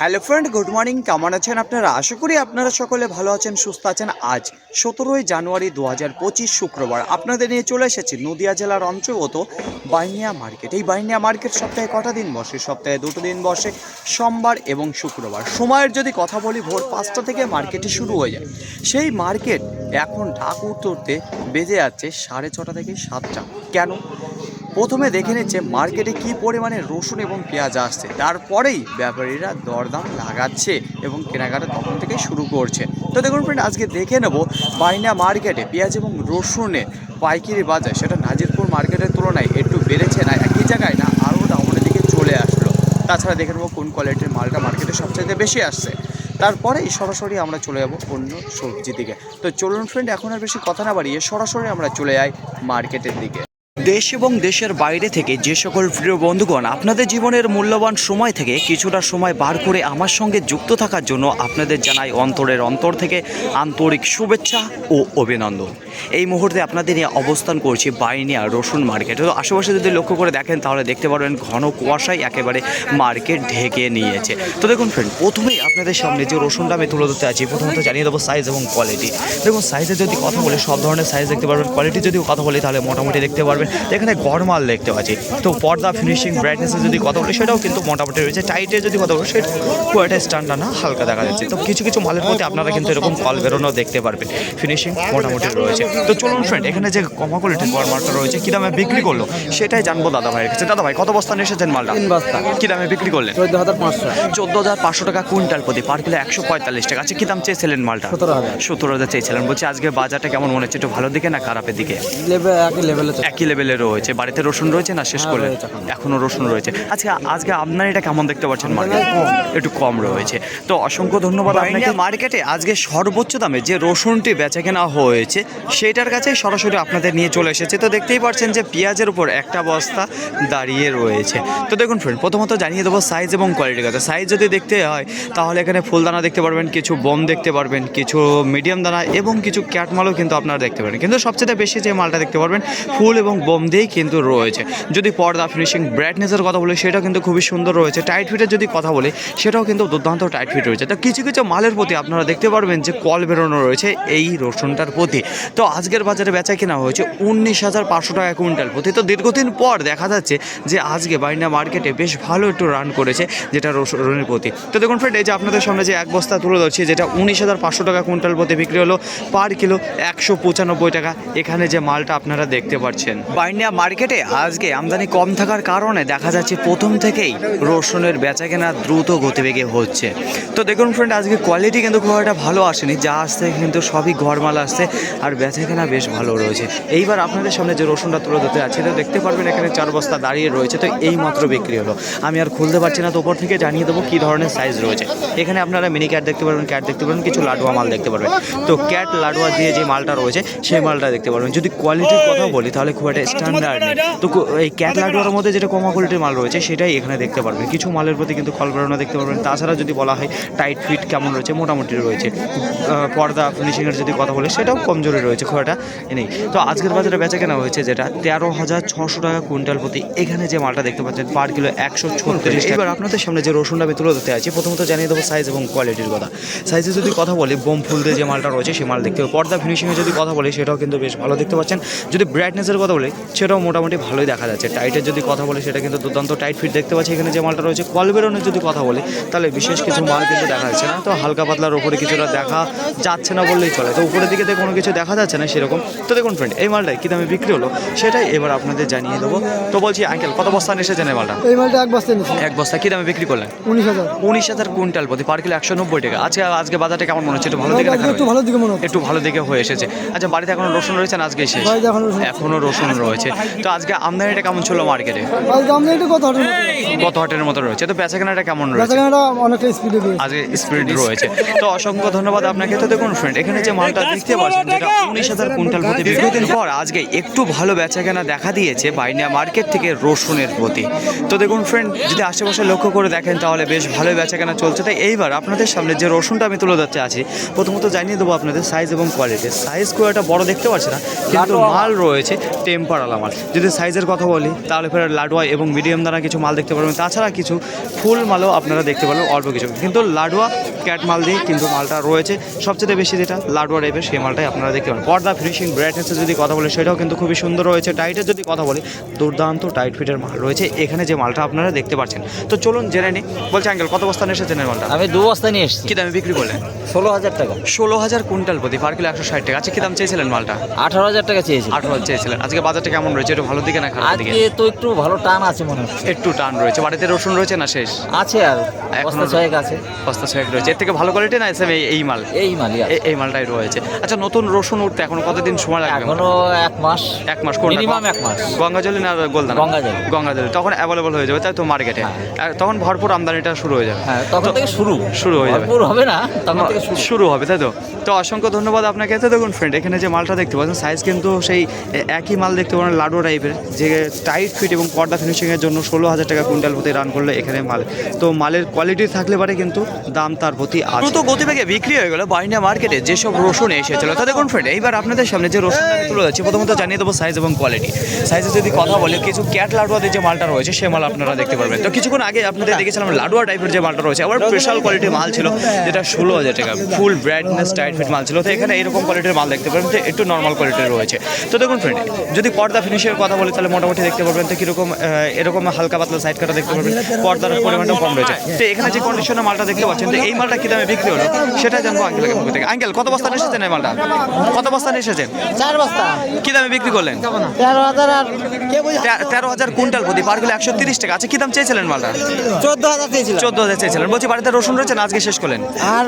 Hello friend, good morning. কেমন আছেন আপনারা? আশা করি আপনারা সকলে ভালো আছেন, সুস্থ আছেন। আজ সতেরোই জানুয়ারি দু হাজার পঁচিশ শুক্রবার আপনাদের নিয়ে চলে এসেছি নদিয়া জেলার অন্তর্গত বাইনিয়া মার্কেট। এই বাইনিয়া মার্কেট সপ্তাহে কটা দিন বসে? সপ্তাহে দুটো দিন বসে, সোমবার এবং শুক্রবার। সময়ের যদি কথা বলি, ভোর পাঁচটা থেকে মার্কেটে শুরু হয়ে যায়। সেই মার্কেট এখন ঢাক উঠতে বেজে যাচ্ছে সাড়ে ছটা থেকে সাতটা। কেন? প্রথমে দেখে নিচ্ছে মার্কেটে কি পরিমাণে রসুন এবং পেঁয়াজ আসছে। তারপরেই ব্যাপারীরা দরদাম লাগাচ্ছে এবং কেনাকাটা তখন থেকে শুরু করছে। তো দেখুন ফ্রেন্ড আজকে দেখে নেব বাইনা মার্কেটে পেঁয়াজ এবং রসুনের পাইকারি বাজার। সেটা নাজিরপুর মার্কেটের তুলনায় একটু বেড়েছে না, একই জায়গায় না, আরও ডাউনের দিকে চলে আসলো। তাছাড়া দেখে নেব কোন কোয়ালিটির মালটা মার্কেটে সবচাইতে বেশি আসছে। তারপরেই সরাসরি আমরা চলে যাব অন্য সবজি দিকে। তো চলুন ফ্রেন্ড এখন আর বেশি কথা না বাড়িয়ে সরাসরি আমরা চলে যাই মার্কেটের দিকে। দেশ এবং দেশের বাইরে থেকে যে সকল প্রিয় বন্ধুগণ আপনাদের জীবনের মূল্যবান সময় থেকে কিছুটা সময় বার করে আমার সঙ্গে যুক্ত থাকার জন্য আপনাদের জানাই অন্তরের অন্তর থেকে আন্তরিক শুভেচ্ছা ও অভিনন্দন। এই মুহূর্তে আপনাদের নিয়ে অবস্থান করছি বাইনিয়া রসুন মার্কেট। তো আশেপাশে যদি লক্ষ্য করে দেখেন, তাহলে দেখতে পারবেন ঘন কুয়াশায় একেবারে মার্কেট ঢেকে নিয়েছে। তো দেখুন ফ্রেন্ড প্রথমেই আপনাদের সামনে যে রসুনটা আমি তুলে ধরতে আছি প্রথমত জানিয়ে দেবো সাইজ এবং কোয়ালিটি দেখুন সাইজে যদি কথা বলি, সব ধরনের সাইজ দেখতে পারবেন। কোয়ালিটি যদি কথা বলি, তাহলে মোটামুটি দেখতে পারবেন। এখানে গরমাল দেখতে পাচ্ছি। তো পর্দা ফিনিশিং ব্রাইটনেসে যদি কথা বলি সেটাও কিন্তু মোটামুটি রয়েছে। টাইটে যদি কথা বলি সেটা খুব একটা স্ট্যান্ডার্ড না হালকা দেখা যাচ্ছে। তো কিছু কিছু মালের মধ্যে আপনারা কিন্তু এরকম কল বেরোনো দেখতে পারবেন। ফিনিশিং মোটামুটি রয়েছে। তো চলুন ফ্রেন্ড এখানে যে কমা কোয়ালিটির গরমালটা রয়েছে কী দামে বিক্রি করল? সেটাই জানব দাদা ভাইয়ের কাছে। দাদা ভাই কত বস্তা নিয়ে এসেছেন মালটা? তিন বস্তা। কী দামে বিক্রি করলেন? চোদ্দ হাজার পাঁচশো। চোদ্দ হাজার পাঁচশো টাকা কুইন্টাল প্রতি। পার কিলো একশো পঁয়তাল্লিশ টাকা। আচ্ছা কী দাম চেয়েছিলেন মালটা? সতেরো হাজার সত্তর হাজার চেয়েছিলেন। বলছি আজকে বাজারটা কেমন মনে হচ্ছে? একটু ভালো দিকে না খারাপের দিকে? লেভেল একই লেভেলে লেভেলে রয়েছে বাড়িতে রসুন রয়েছে না শেষ হ্যাঁ, করলেন? রয়েছে এখনও। এখনও রসুন রয়েছে। আচ্ছা আজকে আপনার এটা কেমন দেখতে পাচ্ছেন মার্কেট। একটু কম রয়েছে। তো অসংখ্য ধন্যবাদ আপনাকে। মার্কেটে আজকে সর্বোচ্চ দামে যে রসুনটি বেচা কেনা হয়েছে সেটার কাছে সরাসরি আপনাদের নিয়ে চলে এসেছে। তো দেখতেই পাচ্ছেন যে পেঁয়াজের উপর একটা বস্তা দাঁড়িয়ে রয়েছে। তো দেখুন ফ্রেন্ড প্রথমত জানিয়ে দেবো সাইজ এবং কোয়ালিটির কথা। সাইজ যদি দেখতে হয় তাহলে এখানে ফুলদানা দেখতে পারবেন কিছু বম দেখতে পারবেন কিছু মিডিয়াম দানা এবং কিছু ক্যাটমালও কিন্তু আপনারা দেখতে পারেন। কিন্তু সবচেয়ে বেশি যে মালটা দেখতে পারবেন ফুল এবং বোম দিয়েই কিন্তু রয়েছে। যদি পর্দা ফিনিশিং ব্রাইটনেসের কথা বলি, সেটাও কিন্তু খুবই সুন্দর রয়েছে। টাইট ফিটের যদি কথা বলি, সেটাও কিন্তু দুর্দান্ত টাইট ফিট রয়েছে। তো কিছু কিছু মালের প্রতি আপনারা দেখতে পারবেন যে কল বেরোনো রয়েছে এই রসুনটার প্রতি। তো আজকের বাজারে বেচা কেনা হয়েছে উনিশ হাজার পাঁচশো টাকা কুইন্টাল প্রতি। তো দীর্ঘদিন পর দেখা যাচ্ছে যে আজকে বাইনা মার্কেটে বেশ ভালো একটু রান করেছে যেটা রসুনের প্রতি। তো দেখুন ফ্রেন্ড এই যে আপনাদের সামনে যে এক বস্তা তুলে ধরছি, যেটা উনিশ হাজার পাঁচশো টাকা কুইন্টাল প্রতি বিক্রি হলো পার কিলো একশো পঁচানব্বই টাকা। এখানে যে মালটা আপনারা দেখতে পাচ্ছেন। বাইন্ডিয়া মার্কেটে আজকে আমদানি কম থাকার কারণে দেখা যাচ্ছে প্রথম থেকেই রসুনের বেচা কেনা দ্রুত গতিবেগে হচ্ছে। তো দেখুন ফ্রেন্ড আজকে কোয়ালিটি কিন্তু খুব একটা ভালো আসেনি। যা আসছে কিন্তু সবই ঘরমাল আসছে আর বেচা কেনা বেশ ভালো রয়েছে। এইবার আপনাদের সামনে যে রসুনটা তুলে ধরতে আছে তো দেখতে পারবেন এখানে চার বস্তা দাঁড়িয়ে রয়েছে, তো এই মাত্র বিক্রি হলো। আমি আর খুলতে পারছি না, তো ওপর থেকে জানিয়ে দেবো কী ধরনের সাইজ রয়েছে। এখানে আপনারা মিনি ক্যাট দেখতে পারবেন ক্যাট দেখতে পারবেন, কিছু লাডুয়া মাল দেখতে পারবেন। তো ক্যাট লাডুয়া দিয়ে যে মালটা রয়েছে, সেই মালটা দেখতে পারবেন। যদি কোয়ালিটির কথা বলি, তাহলে খুব একটা স্ট্যান্ডার্ড তো এই ক্যাট লাডুয়ার মধ্যে যেটা কমা কোয়ালিটির মাল রয়েছে সেটাই এখানে দেখতে পারবেন কিছু মালের প্রতি কিন্তু কল বেরোনো দেখতে পারবেন। তাছাড়া যদি বলা হয় টাইট ফিট কেমন রয়েছে মোটামুটি রয়েছে। পর্দা ফিনিশিংয়ের যদি কথা বলে সেটাও কমজোরি রয়েছে খুব একটা নেই। তো আজকের বাজারে বেচা কেনা হয়েছে যেটা তেরো হাজার ছশো টাকা কুইন্টাল প্রতি। এখানে যে মালটা দেখতে পাচ্ছেন পার কিলো একশো ছত্রিশ এবার আপনাদের সামনে যে রসুনটা আমি তুলে ধরতে আছি প্রথমত জানিয়ে দেবো সাইজ এবং কোয়ালিটির কথা। সাইজে যদি কথা বলি বোম ফুল দিয়ে যে মালটা রয়েছে সেই মাল দেখতে হবে। পর্দা ফিনিশিংয়ে যদি কথা বলি সেটাও কিন্তু বেশ ভালো। দেখতে পাচ্ছেন যদি ব্রাইটনেসের কথা বলি সেটাও মোটামুটি ভালোই দেখা যাচ্ছে। টাইটের যদি কথা বলে সেটা কিন্তু দুর্দান্ত টাইট ফিট দেখতে পাচ্ছি। এখানে যে মালটা রয়েছে কল বেরোনোর যদি কথা বলে তাহলে বিশেষ কিছু মাল কিন্তু দেখা যাচ্ছে না। তো হালকা পাতলার উপরে কিছুটা দেখা যাচ্ছে না বললেই চলে। তো উপরের দিকে তো কোনো কিছু দেখা যাচ্ছে না সেরকম। তো দেখুন ফ্রেন্ড এই মালটাই কী দামে বিক্রি হলো সেটাই এবার আপনাদের জানিয়ে দেবো। তো বলছি আঙ্কেল কত বস্তা নিয়ে এসেছেন এই মালটা? এই মালটা এক বস্তা এক বস্তা কী দামে বিক্রি করলেন? উনিশ হাজার। উনিশ হাজার কুইন্টাল প্রতি পার কিলো একশো নব্বই টাকা। আজকে আজকে বাজারটা কেমন মনে হচ্ছে? একটু ভালো দিকে একটু ভালো দিকে মনে একটু ভালো দিকে হয়ে এসেছে। আচ্ছা বাড়িতে এখনও রসুন রয়েছে না আজকে শেষ বাড়িতে এখনও রসুন। রয়েছে। তো আজকে আমদানিটা কেমন ছিল মার্কেটে কত হাটের কত হাটের মতো রয়েছে? তো বেচা কেনাটা কেমন রয়েছে? বেচাকেনাটা অনেকটা স্পিডে আজকে স্পিড রয়েছে। তো অসংখ্য ধন্যবাদ আপনাকে। তো দেখুন ফ্রেন্ড এখানে যে মালটা দেখতে পাচ্ছেন যেটা উনিশ হাজার কুইন্টাল প্রতি দীর্ঘদিন পর আজকে একটু ভালো বেচা কেনা দেখা দিয়েছে বাইনিয়া মার্কেট থেকে রসুনের প্রতি। তো দেখুন ফ্রেন্ড যদি আশেপাশে লক্ষ্য করে দেখেন তাহলে বেশ ভালো বেচা কেনা চলছে। তাই এইবার আপনাদের সামনে যে রসুনটা আমি তুলে ধরতে আছি প্রথমত জানিয়ে দেবো আপনাদের সাইজ এবং কোয়ালিটি সাইজ খুব একটা বড় দেখতে পাচ্ছি না কিন্তু মাল রয়েছে টেম্পো পাড়ালা মাল যদি সাইজের কথা বলি তাহলে ফের লাডুয়া এবং মিডিয়াম দ্বারা কিছু মাল দেখতে পারবেন। তাছাড়া কিছু ফুল মালও আপনারা দেখতে পারবেন অল্প কিছু। কিন্তু লাডুয়া ক্যাট মাল দিয়ে কিন্তু মালটা রয়েছে। সবচেয়ে বেশি যেটা লাডুয়া টাইপের সেই মালটাই আপনারা দেখতে পারেন পর্দা ফিনিশিং ব্রাইটনেসের যদি কথা বলি সেটাও কিন্তু খুবই সুন্দর রয়েছে। টাইটের যদি কথা বলি দুর্দান্ত টাইট ফিটের মাল রয়েছে। এখানে যে মালটা আপনারা দেখতে পাচ্ছেন। তো চলুন জেনে নিই। বলছে আঙ্কেল কত বস্তা নিয়ে এসেছেন মালটা? আমি দু বস্তা নিয়ে এসেছি। কি দামে বিক্রি করলেন? ষোলো হাজার টাকা। ষোলো হাজার কুইন্টাল প্রতি পার কিলো একশো ষাট টাকা। আচ্ছা কি দাম চেয়েছিলেন মালটা? আঠারো হাজার টাকা চেয়েছি। আঠারো হাজার চেয়েছিলেন। আজকে বাজারটা কেমন রয়েছে? একটু ভালো দিকে না খারাপ দিকে? আজকে তো একটু ভালো টান আছে মনে হচ্ছে। একটু টান রয়েছে। বাড়িতে রসুন রয়েছে না শেষ? আছে আর বস্তা ছয়েক আছে। বস্তা ছয়েক রয়েছে। এর থেকে ভালো কোয়ালিটি না এসে এই মাল? এই মালি। এই- মালটাই রয়েছে। আচ্ছা নতুন রসুন উঠতে এখনও কতদিন সময় লাগবে? এখনও এক মাস। এক মাস কোনটা? মিনিমাম এক মাস। গঙ্গাজলি না গোলদানা? গঙ্গাজলি। গঙ্গাজলি। তখন অ্যাভেলেবল হয়ে যাবে তাই তো মার্কেটে তখন ভরপুর আমদানিটা শুরু হয়ে যাবে। হ্যাঁ তখন থেকে শুরু। শুরু হয়ে যাবে। ভরপুর হবে না তখন থেকে শুরু। শুরু হবে তাই তো? তো অসংখ্য ধন্যবাদ আপনাকে। তো দেখুন ফ্রেন্ড এখানে যে মালটা দেখতে পাচ্ছেন সাইজ কিন্তু সেই একই মাল দেখতে পারেন লাডু টাইপের যে টাইট ফিট এবং পর্দা ফিনিশিংয়ের জন্য ষোলো হাজার টাকা কুইন্টাল প্রতি রান করলে এখানে মাল। তো মালের কোয়ালিটি থাকলে পারে কিন্তু দাম তার প্রতি আছে। তো গতিবেগে বিক্রি হয়ে গেল বাইন্ডা মার্কেটে যেসব রসুন এসেছিল। তা দেখুন ফ্রেন্ড এইবার আপনাদের সামনে যে রসুন তুলে যাচ্ছি প্রথমত জানিয়ে দেবো সাইজ এবং কোয়ালিটি সাইজে যদি কথা বলে, কিছু ক্যাট লাডুয়াদের যে মালটা রয়েছে, সে মাল আপনারা দেখতে পারবেন। তো কিছুক্ষণ আগে আপনাদের দেখেছিলাম লাডুয়া টাইপের যে মালটা রয়েছে, আবার স্পেশাল কোয়ালিটির মাল ছিল, যেটা ষোলো হাজার টাকা। ফুল ব্রাইটনেস টাইট ফিট মাল ছিল। তো এখানে এরকম কোয়ালিটির মাল দেখতে পারবেন যে একটু নর্মাল কোয়ালিটির রয়েছে। তো দেখুন ফ্রেন্ড যদি পর্দা ফিনিশের কথা বলি তাহলে মোটামুটি দেখতে পারবেন তো কীরকম এরকম হালকা পাতলা সাইড কাটা দেখতে পারবেন। পর্দার পরিমাণটা কম রয়েছে। তো এখানে যে কন্ডিশনের মালটা দেখতে পাচ্ছেন তো এই মালটা কী দামে বিক্রি হলো? সেটা জানব আঙ্কেলের মুখ থেকে। আঙ্কেল কত বস্তা এসেছেন এই মালটা? কত বস্তা এসেছেন? চার বস্তা। কী দামে বিক্রি করলেন? তেরো হাজার আর তেরো হাজার কুইন্টাল প্রতি পার কিলো একশো তিরিশ টাকা। আচ্ছা কী দাম চেয়েছিলেন মালটা? চোদ্দ হাজার চেয়েছিল চোদ্দ হাজার চেয়েছিলেন। বলছি বাড়িতে রসুন রয়েছে না আজকে শেষ করলেন? আর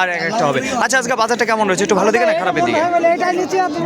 আর একটা হবে। আচ্ছা আজকে বাজারটা কেমন রয়েছে? একটু ভালো দিকে না খারাপের দিকে?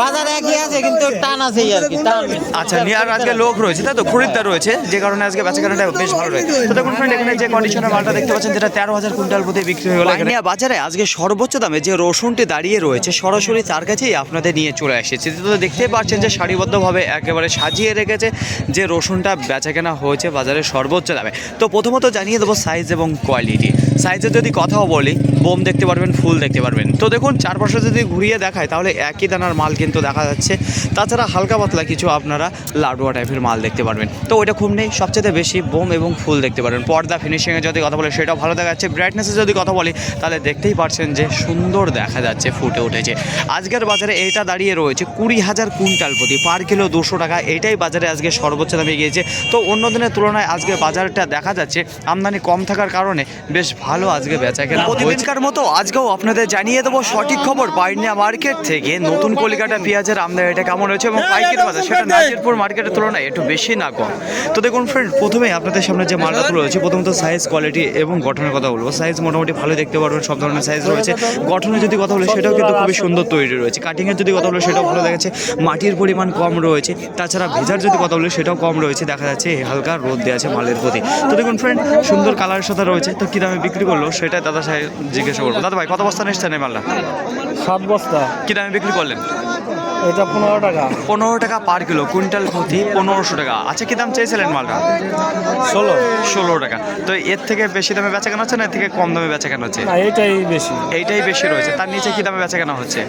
বাজার একই আছে কিন্তু টান আছে আর কি টান আচ্ছা নিয়ে আর আজকে লোক রয়েছে তাই তো? খরিদ্দার রয়েছে যে কারণে আজকে বেচা কেনাটা বেশ ভালো রয়েছে। তো দেখুন ফ্রেন্ড এখানে যে কন্ডিশনের মালটা দেখতে পাচ্ছেন যেটা তেরো হাজার কুইন্টাল প্রতি বিক্রি হয়ে গেল এখানে। বাজারে আজকে সর্বোচ্চ দামে যে রসুনটি দাঁড়িয়ে রয়েছে সরাসরি তার কাছেই আপনাদের নিয়ে চলে এসেছে। তো দেখতেই পাচ্ছেন যে সারিবদ্ধভাবে একেবারে সাজিয়ে রেখেছে যে রসুনটা বেচা কেনা হয়েছে বাজারে সর্বোচ্চ দামে। তো প্রথমত জানিয়ে দেবো সাইজ এবং কোয়ালিটি সাইজের যদি কথাও বলি বোম দেখতে পারবেন ফুল দেখতে পারবেন। তো দেখুন চারপাশে যদি ঘুরিয়ে দেখায় তাহলে একই দানার মাল কিন্তু দেখা যাচ্ছে। তাছাড়া হালকা পাতলা কিছু আপনারা লাডুয়া টাইপের মাল দেখতে পারবেন। তো ওইটা খুব নেই সবচেয়ে বেশি বোম এবং ফুল দেখতে পারবেন পর্দা ফিনিশিংয়ে যদি কথা বলে সেটাও ভালো দেখা যাচ্ছে। ব্রাইটনেসে যদি কথা বলি তাহলে দেখতেই পারছেন যে সুন্দর দেখা যাচ্ছে ফুটে উঠেছে। আজকের বাজারে এইটা দাঁড়িয়ে রয়েছে কুড়ি হাজার কুইন্টাল প্রতি। পার কিলো দুশো টাকা এইটাই বাজারে আজকে সর্বোচ্চ দামে গিয়েছে। তো অন্য দিনের তুলনায় আজকে বাজারটা দেখা যাচ্ছে আমদানি কম থাকার কারণে বেশ ভালো আজকে বেচা কেনা প্রতিদিনকার মতো আজকেও আপনাদের জানিয়ে দেবো সঠিক খবর বাইন্যা মার্কেট থেকে নতুন কলিকাটা পেঁয়াজের আমদানিটা কেমন হয়েছে এবং পাইকারি বাজার সেটা নাজিরপুর মার্কেটের তুলনায় একটু বেশি না কম। তো দেখুন ফ্রেন্ড প্রথমে আপনাদের সামনে যে মালটা তুলে রয়েছে প্রথমত সাইজ কোয়ালিটি এবং গঠনের কথা বলব। সাইজ মোটামুটি ভালো দেখতে পারবেন সব ধরনের সাইজ রয়েছে। গঠনের যদি কথা বলি সেটাও কিন্তু খুবই সুন্দর তৈরি রয়েছে। কাটিংয়ের যদি কথা বলি সেটাও ভালো দেখাচ্ছে। মাটির পরিমাণ কম রয়েছে। তাছাড়া ভেজার যদি কথা বলি সেটাও কম রয়েছে। দেখা যাচ্ছে হালকা রোদ দেওয়া আছে মালের প্রতি। তো দেখুন ফ্রেন্ড সুন্দর কালারের সাথে রয়েছে। তো কী দামে বিক্রি করল সেটা দাদা সাহেব জিজ্ঞাসা করব দাদা ভাই কত বস্তা নিচ্ছেন এই মালটা? সাত বস্তা। কী দামে বিক্রি করলেন? এটা পনেরো টাকা। পনেরো টাকা পার কিলো কুইন্টাল প্রতি পনেরোশো টাকা। আচ্ছা কী দাম চেয়েছিলেন মালটা? ষোলো। ষোলো টাকা। তো এর থেকে বেশি দামে বেচা কেনা হচ্ছে না এর থেকে কম দামে বেচা কেনা হচ্ছে? না এটাই বেশি। এইটাই বেশি রয়েছে। তার নিচে কি দামে বেচা কেনা হচ্ছে?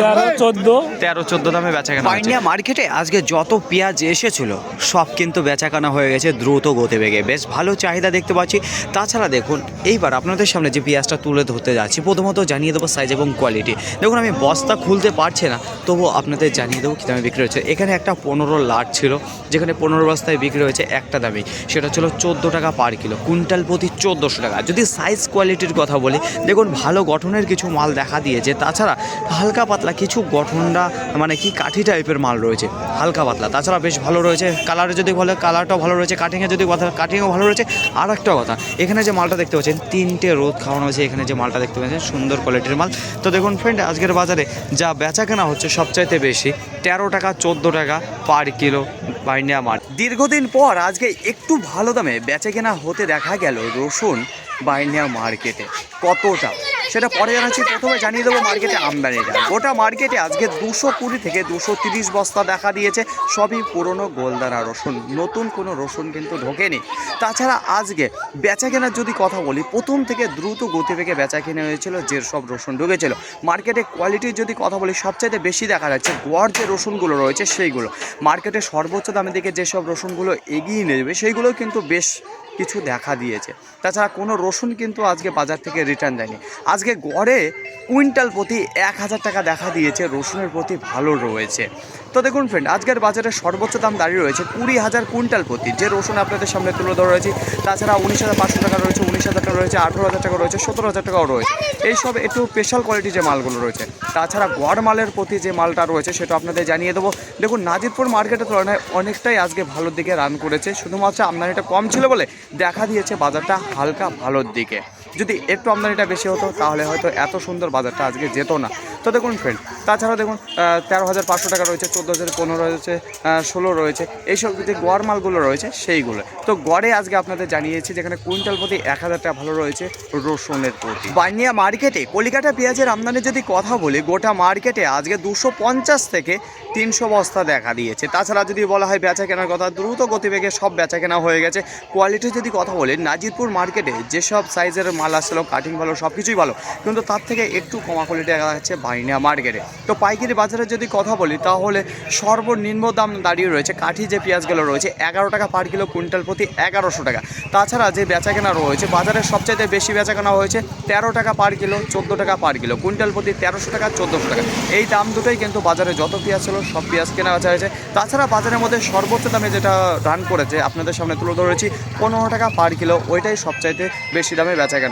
তেরো চোদ্দ। তেরো চোদ্দ দামে বেচা কেনা পাইনিয়া মার্কেটে আজকে যত পেঁয়াজ এসেছিল সব কিন্তু বেচা কেনা হয়ে গেছে দ্রুত গতি বেগে বেশ ভালো চাহিদা দেখতে পাচ্ছি। তাছাড়া দেখুন এইবার আপনাদের সামনে যে পেঁয়াজটা তুলে ধরতে যাচ্ছি প্রথমত জানিয়ে দেবো সাইজ এবং কোয়ালিটি দেখুন আমি বস্তা খুলতে পারছি না তবুও আপনাদের জানিয়ে দেবো কী দামে বিক্রি হয়েছে এখানে একটা পনেরো লাট ছিল, যেখানে পনেরো বস্তায় বিক্রি হয়েছে একটা দামে। সেটা ছিল চোদ্দ টাকা পার কিলো, কুইন্টাল প্রতি চোদ্দোশো টাকা। যদি সাইজ কোয়ালিটির কথা বলি, দেখুন ভালো গঠনের কিছু মাল দেখা দিয়েছে। তাছাড়া হালকা পাতলা কিছু গঠনটা মানে কি কাঠি টাইপের মাল রয়েছে, হালকা পাতলা। তাছাড়া বেশ ভালো রয়েছে কালারে যদি বলে কালারটাও ভালো রয়েছে কাটিংয়ে যদি কথা কাটিংও ভালো রয়েছে। আর একটা কথা, এখানে যে মালটা দেখতে পাচ্ছেন, তিনটে রোদ খাওয়ানো হয়েছে এখানে যে মালটা দেখতে পাচ্ছেন, সুন্দর কোয়ালিটির মাল। তো দেখুন ফ্রেন্ড আজকের বাজারে যা বেচা কেনা হচ্ছে, সবচাইতে বেশি। তেরো টাকা, চোদ্দ টাকা পার কিলো বাইন্ডিয়া মাঠ দীর্ঘদিন পর আজকে একটু ভালো দামে বেচে কেনা হতে দেখা গেল রসুন বাইন্ডিয়া মার্কেটে কতটা? সেটা পরে জানাচ্ছি। প্রথমে জানিয়ে দেবো মার্কেটে আমদানিটা গোটা মার্কেটে আজকে দুশো কুড়ি থেকে দুশো তিরিশ বস্তা দেখা দিয়েছে। সবই পুরনো গোলদানা রসুন। নতুন কোনো রসুন কিন্তু ঢোকেনি। তাছাড়া আজকে বেচা কেনার যদি কথা বলি প্রথম থেকে দ্রুত গতিবেগে বেচা কেনা হয়েছিল যে সব রসুন ঢুকেছিল। মার্কেটে কোয়ালিটির যদি কথা বলি সবচাইতে বেশি দেখা যাচ্ছে গড় যে রসুনগুলো রয়েছে সেইগুলো। মার্কেটে সর্বোচ্চ দামের দিকে যেসব রসুনগুলো এগিয়ে নেবে সেইগুলো কিন্তু বেশ কিছু দেখা দিয়েছে। তাছাড়া কোনো রসুন কিন্তু আজকে বাজার থেকে রিটার্ন দেয়নি। আজকে গড়ে কুইন্টাল প্রতি এক হাজার টাকা দেখা দিয়েছে, রসুনের প্রতি ভালো রয়েছে। তো দেখুন ফ্রেন্ড আজকের বাজারে সর্বোচ্চ দাম দাঁড়িয়ে রয়েছে কুড়ি হাজার কুইন্টাল প্রতি। যে রসুন আপনাদের সামনে তুলে ধরা রয়েছে তাছাড়া উনিশ হাজার পাঁচশো টাকা রয়েছে, উনিশ হাজার টাকা রয়েছে, আঠেরো হাজার টাকা রয়েছে, সতেরো হাজার টাকাও রয়েছে। এইসব একটু স্পেশাল কোয়ালিটি যে মালগুলো রয়েছে, তাছাড়া গড় মালের প্রতি যে মালটা রয়েছে, সেটা আপনাদের জানিয়ে দেবো। দেখুন, নাজিরপুর মার্কেটের তুলনায় অনেকটাই আজকে ভালোর দিকে রান করেছে, শুধুমাত্র আমদানিটা কম ছিল বলে দেখা দিয়েছে বাজারটা হালকা ভালোর দিকে। যদি একটু আমদানিটা বেশি হতো, তাহলে হয়তো এত সুন্দর বাজারটা আজকে যেত না। তো দেখুন ফ্রেন্ড তাছাড়া দেখুন তেরো হাজার পাঁচশো টাকা রয়েছে, চোদ্দ হাজার পনেরো রয়েছে ষোলো রয়েছে, এইসব যে গড় মালগুলো রয়েছে, সেইগুলো। তো গড়ে আজকে আপনাদের জানিয়েছি যেখানে কুইন্টাল প্রতি এক হাজার টাকা ভালো রয়েছে রসুনের প্রতি। বানিয়া মার্কেটে কলিকাতা পেঁয়াজের আমদানি যদি কথা বলি, গোটা মার্কেটে আজকে দুশো পঞ্চাশ থেকে তিনশো বস্তা দেখা দিয়েছে। তাছাড়া যদি বলা হয় বেচা কেনার কথা, দ্রুত গতিবেগে সব বেচা কেনা হয়ে গেছে। কোয়ালিটি যদি কথা বলি, নাজিরপুর মার্কেটে যেসব সাইজের মাল আসছিল কাটিং ভালো সব কিছুই ভালো। কিন্তু তার থেকে একটু কমা কোয়ালিটি দেখা যাচ্ছে বাইনিয়া মার্কেটে তো পাইকারি বাজারে যদি কথা বলি, তাহলে সর্বনিম্ন দাম দাঁড়িয়ে রয়েছে, কাঠি যে পেঁয়াজগুলো রয়েছে, এগারো টাকা পার কিলো কুইন্টাল প্রতি এগারোশো টাকা। তাছাড়া যে বেচা কেনা রয়েছে বাজারের সবচাইতে বেশি বেচা কেনা হয়েছে, তেরো টাকা পার কিলো চোদ্দ টাকা পার কিলো কুইন্টাল প্রতি তেরোশো টাকা, চোদ্দোশো টাকা। এই দাম দুটোই কিন্তু বাজারে যত পেঁয়াজ ছিল, সব পেঁয়াজ কেনা বেচা হয়েছে। তাছাড়া বাজারের মধ্যে সর্বোচ্চ দামে যেটা রান করেছে, আপনাদের সামনে তুলে ধরেছি, পনেরো টাকা পার কিলো ওইটাই সবচাইতে বেশি দামে বেচা কেনা